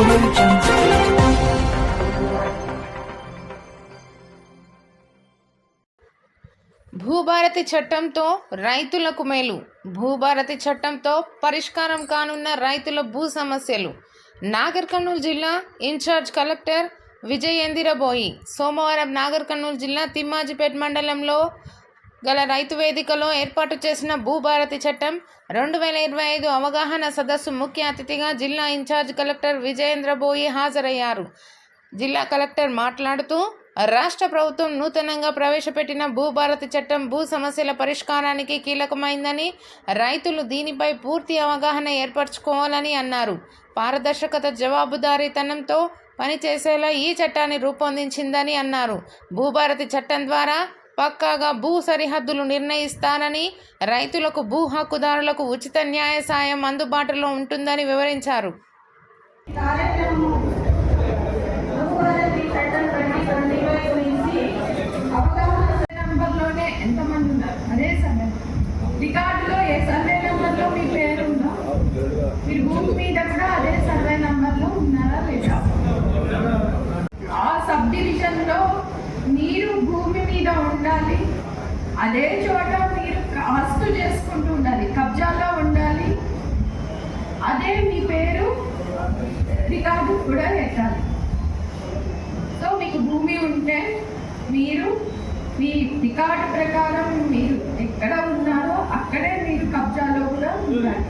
భూభారతి చట్టంతో రైతులకు మేలు. భూభారతి చట్టంతో పరిష్కారం కానున్న రైతుల భూ సమస్యలు. నాగర్ కర్నూలు జిల్లా ఇన్ఛార్జ్ కలెక్టర్ విజయేందిరబోయి. సోమవారం నాగర్ కర్నూలు జిల్లా తిమ్మాజిపేట్ మండలంలో గల రైతు వేదికలో ఏర్పాటు చేసిన భూభారతి చట్టం రెండు వేల ఇరవై ఐదు అవగాహన సదస్సు ముఖ్య అతిథిగా జిల్లా ఇన్ఛార్జ్ కలెక్టర్ విజయేంద్రబోయి హాజరయ్యారు. జిల్లా కలెక్టర్ మాట్లాడుతూ రాష్ట్ర ప్రభుత్వం నూతనంగా ప్రవేశపెట్టిన భూభారతి చట్టం భూ సమస్యల పరిష్కారానికి కీలకమైందని రైతులు దీనిపై పూర్తి అవగాహన ఏర్పరచుకోవాలని అన్నారు. పారదర్శకత జవాబుదారీతనంతో పనిచేసేలా ఈ చట్టాన్ని రూపొందించిందని అన్నారు. భూభారతి చట్టం ద్వారా పక్కాగా భూ సరిహద్దులు నిర్ణయిస్తానని రైతులకు భూ హక్కుదారులకు ఉచిత న్యాయ సాయం అందుబాటులో ఉంటుందని వివరించారు. రికార్డులో ఏ సర్వే మీ పేరు మీరు భూమి మీద కూడా అదే సర్వే ఉన్నారా లేదా ఆ సబ్ డివిజన్లో మీరు భూమి ఉండాలి. అదే చోట మీరు కాస్తు చేసుకుంటూ ఉండాలి. కబ్జాలో ఉండాలి. అదే మీ పేరు రికార్డు కూడా పెట్టాలి. సో మీకు భూమి ఉంటే మీరు మీ రికార్డు ప్రకారం మీరు ఎక్కడ ఉన్నారో అక్కడే మీరు కబ్జాలో కూడా ఉండాలి.